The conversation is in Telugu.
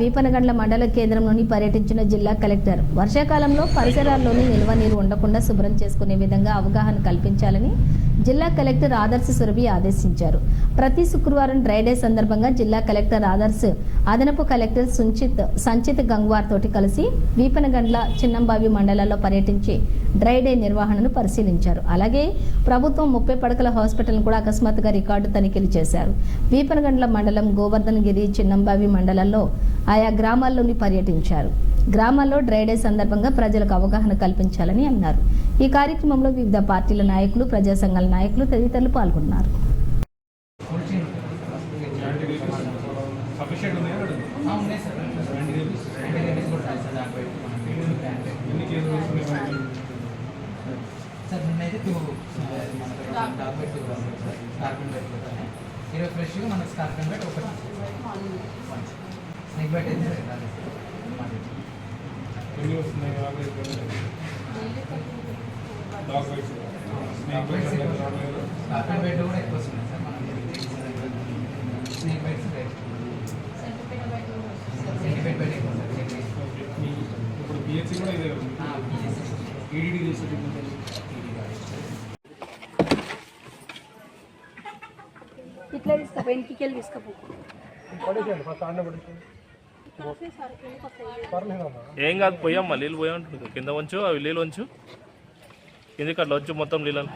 వీపనగండ్ల మండల కేంద్రంలోని పర్యటించిన జిల్లా కలెక్టర్. వర్షాకాలంలో పరిసరాల్లోని నిల్వ నీరు ఉండకుండా శుభ్రం చేసుకునే విధంగా అవగాహన కల్పించాలని జిల్లా కలెక్టర్ ఆదర్శ సురభి ఆదేశించారు. ప్రతి శుక్రవారం డ్రైడే సందర్భంగా జిల్లా కలెక్టర్ ఆదర్శ్ అదనపు కలెక్టర్ సుంచిత్ సంచిత్ గంగ్వార్ తోటి కలిసి వీపనగండ్ల చిన్నంబావి మండలాల్లో పర్యటించి డ్రై డే నిర్వహణను పరిశీలించారు. అలాగే ప్రభుత్వం ముప్పై పడకల హాస్పిటల్ను కూడా అకస్మాత్తుగా రికార్డు తనిఖీలు చేశారు. వీపనగండ్ల మండలం గోవర్ధనగిరి చిన్నంబావి మండలంలో ఆయా గ్రామాల్లోని పర్యటించారు. గ్రామాల్లో డ్రై డే సందర్భంగా ప్రజలకు అవగాహన కల్పించాలని అన్నారు. ఈ కార్యక్రమంలో వివిధ పార్టీల నాయకులు ప్రజా సంఘాల నాయకులు తదితరులు పాల్గొన్నారు. ఉన్నాయా ఉన్నాయి సార్. కూడా సార్ దాంట్లో ఎన్ని కేజీలు సార్ నిన్నైతే టూ మన డాక్యుమెంట్ సార్ స్కార్పిన్ పెట్టుకుంటాను. ఈరోజు ఫ్రెష్గా మనకు స్కార్పిన్ బెట్ ఒకటి స్నేక్ బెట్ అయితే స్కార్పిన్ బెట్ కూడా ఎక్కువ వస్తున్నాయి సార్ మనం snake bets rate sentiment bet ఎక్కువ సార్ ఇప్పుడు పిహెచ్సి కూడా ఇదే ఈడీడీ చేసేది ఇట్లా తీసుకపో వెనక్కి వెళ్ళి తీసుకపో. ఏం కాదు పోయమ్మా నీళ్ళు పోయా ఉంటుంది కింద వంచు అవి నీళ్ళు వంచు కిందకి అట్లా వంచు మొత్తం నీళ్ళని?